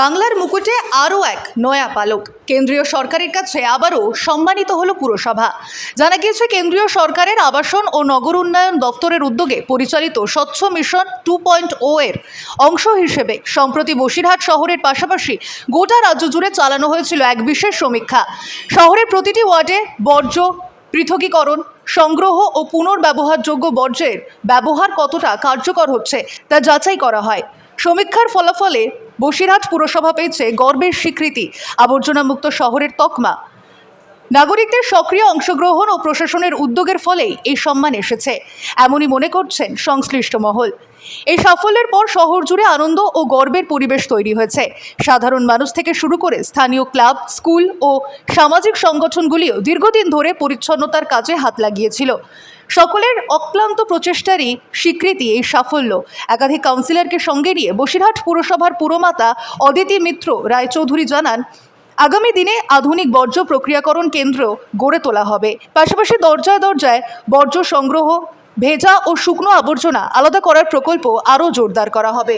বাংলার মুকুটে আরও এক নয়া পালক। কেন্দ্রীয় সরকারের কাছে আবারও সম্মানিত হলো পুরসভা। জানা গিয়েছে, কেন্দ্রীয় সরকারের আবাসন ও নগর উন্নয়ন দপ্তরের উদ্যোগে পরিচালিত স্বচ্ছ মিশন টু পয়েন্ট ও এর অংশ হিসেবে সম্প্রতি বসিরহাট শহরের পাশাপাশি গোটা রাজ্য জুড়ে চালানো হয়েছিল এক বিশেষ সমীক্ষা। শহরের প্রতিটি ওয়ার্ডে বর্জ্য, পৃথকীকরণ, সংগ্রহ ও পুনর্ব্যবহারযোগ্য বর্জ্যের ব্যবহার কতটা কার্যকর হচ্ছে তা যাচাই করা হয়। সমীক্ষার ফলাফলে বসিরহাট পুরসভা পেয়েছে গর্বের স্বীকৃতি। আবর্জনামুক্ত শহরের তকমা। নাগরিকদের সক্রিয় অংশগ্রহণ ও প্রশাসনের উদ্যোগের ফলেই এই সম্মান এসেছে। এমনই মনে করছেন সংশ্লিষ্ট মহল। এই সাফল্যের পর শহর জুড়ে আনন্দ ও গর্বের পরিবেশ তৈরি হয়েছে। সাধারণ মানুষ থেকে শুরু করে স্থানীয় ক্লাব, স্কুল ও সামাজিক সংগঠনগুলিও দীর্ঘদিন ধরে পরিচ্ছন্নতার কাজে হাত লাগিয়েছিল। সকলের অক্লান্ত প্রচেষ্টারই স্বীকৃতি এই সাফল্য। একাধিক কাউন্সিলরকে সঙ্গে নিয়ে বসিরহাট পুরসভার পুরমাতা অদিতি মিত্র রায়চৌধুরী জানান আগামী দিনে আধুনিক বর্জ্য প্রক্রিয়াকরণ কেন্দ্র গড়ে তোলা হবে। পাশাপাশি দরজায় দরজায় বর্জ্য সংগ্রহ, ভেজা ও শুকনো আবর্জনা আলাদা করার প্রকল্প আরও জোরদার করা হবে।